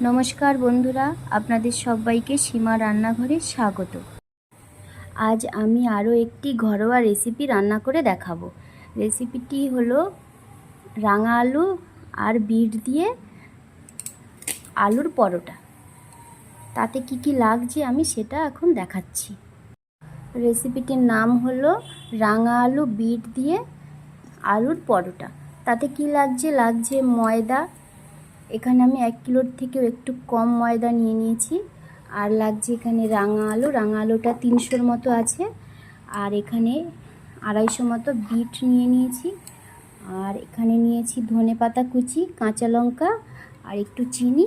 নমস্কার বন্ধুরা, আপনাদের সবাইকে সীমা রান্নাঘরে স্বাগত। আজ আমি আরও একটি ঘরোয়া রেসিপি রান্না করে দেখাবো। রেসিপিটি হলো রাঙা আলু আর বিট দিয়ে আলুর পরোটা। তাতে কি কি লাগছে আমি সেটা এখন দেখাচ্ছি। রেসিপিটির নাম হলো রাঙা আলু, বিট দিয়ে আলুর পরোটা। তাতে কি লাগছে? লাগছে ময়দা এখানে আমি এক কিলোর থেকেও একটু কম ময়দা নিয়ে নিয়েছি। আর লাগছে এখানে রাঙা আলু। রাঙা আলুটা তিনশোর মতো আছে। আর এখানে আড়াইশো মতো বিট নিয়ে নিয়েছি। আর এখানে নিয়েছি ধনে পাতা কুচি, কাঁচা লঙ্কা, আর একটু চিনি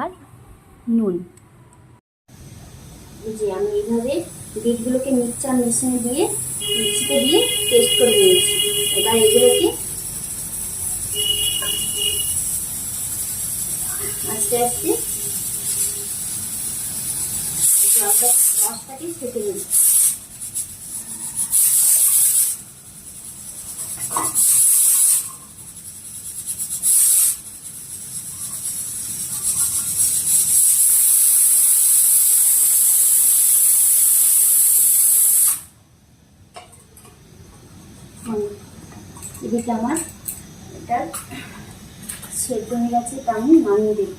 আর নুন। যে আমি এইভাবে বিটগুলোকে মিক্সচার মেশিনে দিয়ে মিক্সিতে দিয়ে পেস্ট করে নিয়েছি। এবার এগুলোকে আস্তে আস্তে। জলটা রসটাকে ফেটে এদিকে আমার এটা সেদ্ধ হয়ে গেছে তা আমি নামিয়ে দিই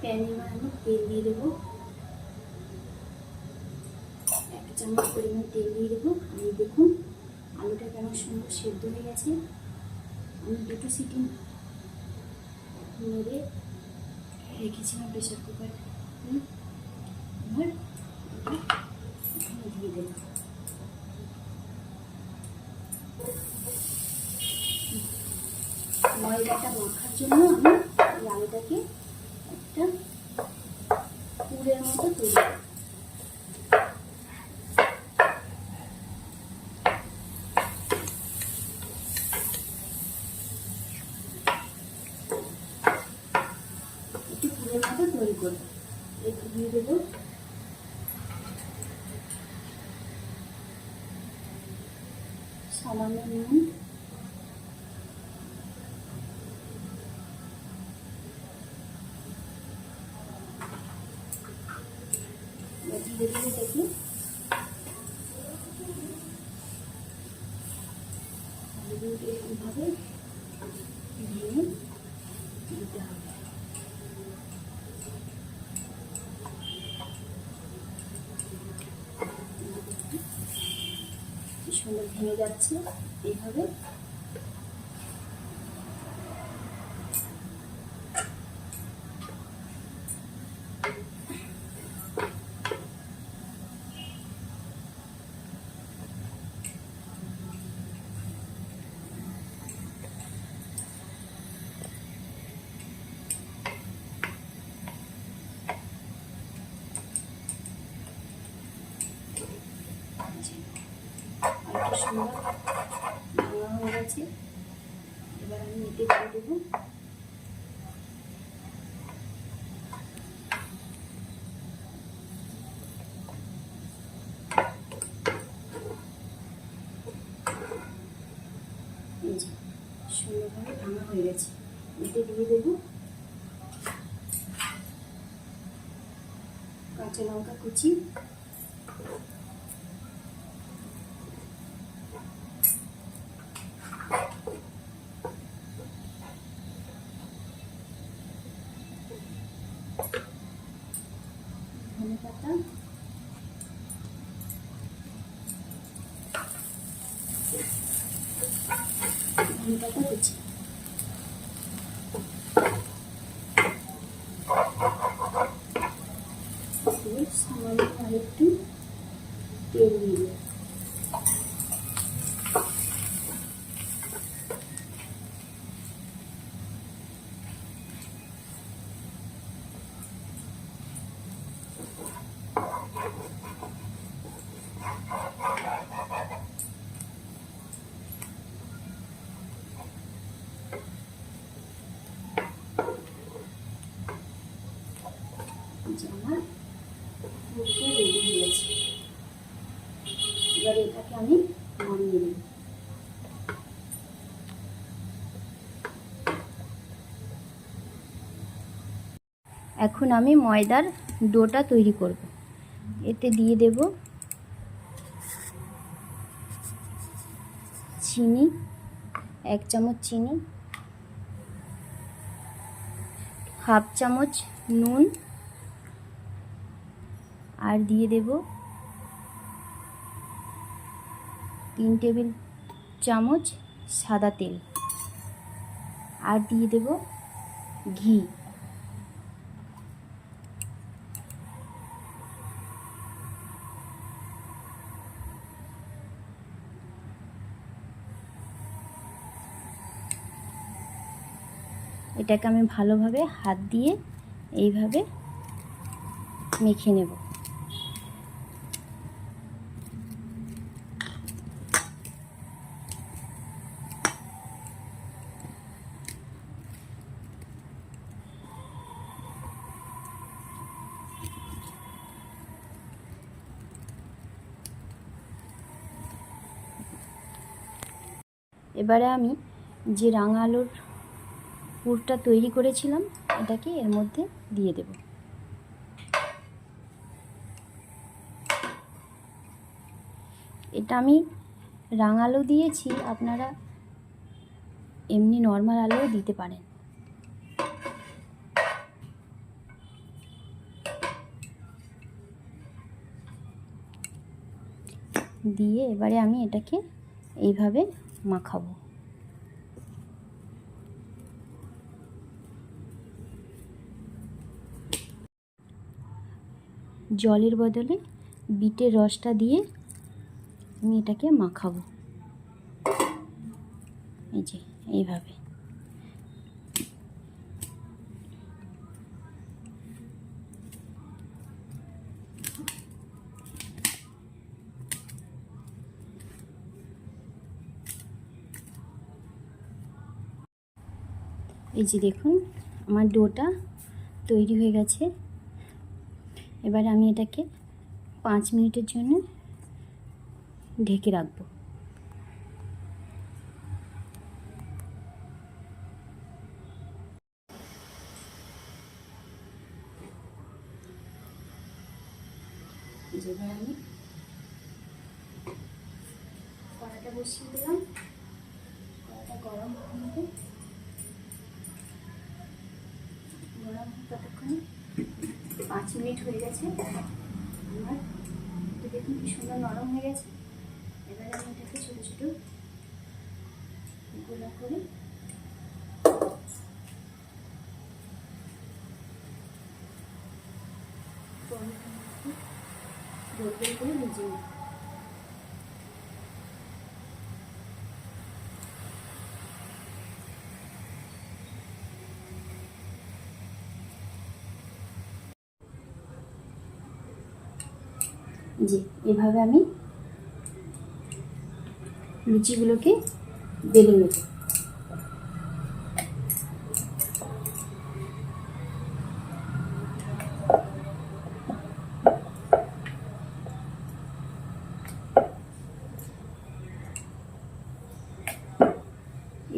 প্যানে আমি তেল দিয়ে দেবো এক চামচ পরিমাণ তেল দিয়ে দেবো আমি দেখুন আলুটা কেমন সুন্দর সেদ্ধ হয়ে গেছে আমি দুটো সিটি মেরে রেখেছিলাম প্রেশার কুকার এবার এখানে দিয়ে দেবো ময়দাটা মাখার জন্য আমি এই আলুটাকে পুরের মতো একটু মতো তৈরি সামান্য নুন। ধীরে দেখি এইভাবে ভেঙে ভেঙে যাচ্ছে এইভাবে ভাঙা হয়ে গেছে এবার আমি এতে দিয়ে দেবো সুন্দরভাবে ভাঙা হয়ে গেছে এতে দিয়ে দেবো কাঁচা লঙ্কা কুচি ধনে পাতা আমার রেডি হয়েছে এটাকে আমি নামিয়ে দিই এখন আমি ময়দার ডোটা তৈরি করব। এতে দিয়ে দেব চিনি, এক চামচ চিনি, হাফ চামচ নুন আর দিয়ে দেব তিন টেবিল চামচ সাদা তেল। আর দিয়ে দেব ঘি। এটাকে আমি ভালোভাবে হাত দিয়ে এইভাবে মেখে নেব। এবারে আমি যে রাঙা আলুর পুরটা তৈরি করেছিলাম, এটাকে এর মধ্যে দিয়ে দেব। এটা আমি রাঙা আলু দিয়েছি, আপনারা এমনি নর্মাল আলুও দিতে পারেন। দিয়ে এবারে আমি এটাকে এইভাবে মাখাবো। জলের বদলে বিটের রসটা দিয়ে আমি এটাকে মাখাবো। এই যে এইভাবে। এই যে দেখুন, আমার ডোটা তৈরি হয়ে গেছে। এবার আমি এটাকে পাঁচ মিনিটের জন্য ঢেকে রাখব। আমি কড়াটা বসিয়ে দিলাম। কড়াটা গরম হবে ততক্ষণে পাঁচ মিনিট হয়ে গেছে। আমার এটা দেখুন কি সুন্দর নরম হয়ে গেছে? এবারে আমি এটাকে ছোটো ছোটো গোলা করে গোল জি, এভাবে আমি লুচিগুলোকে বেলে নেব।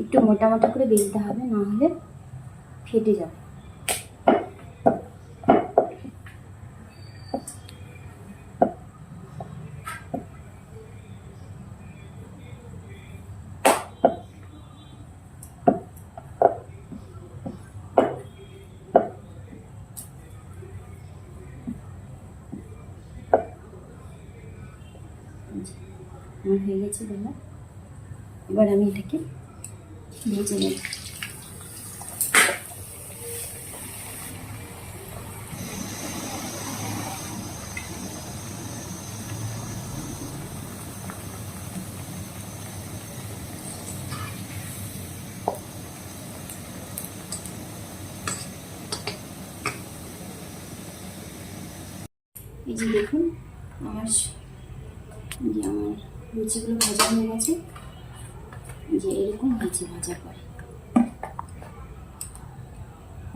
একটু মোটা করে বেলতে হবে, না হলে ফেটে যাবে। আমার হয়ে গেছে বেলা এবার আমি এটাকে ভেজে নেব এই যে দেখুন, আমার যে আমার লুচিগুলো ভাজা হয়ে গেছে। যে এরকম হয়েছে ভাজা পরে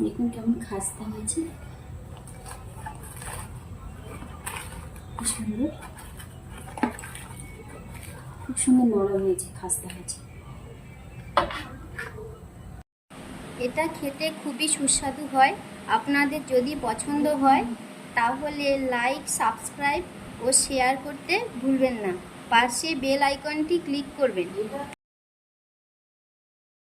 দেখুন কেমন খাস্তা হয়েছে। খুব সুন্দর। নরম হয়েছে, খাস্তা হয়েছে। এটা খেতে খুবই সুস্বাদু হয়। আপনাদের যদি পছন্দ হয়, তাহলে লাইক সাবস্ক্রাইব ও শেয়ার করতে ভুলবেন না। পাশে বেল আইকনটি ক্লিক করবেন।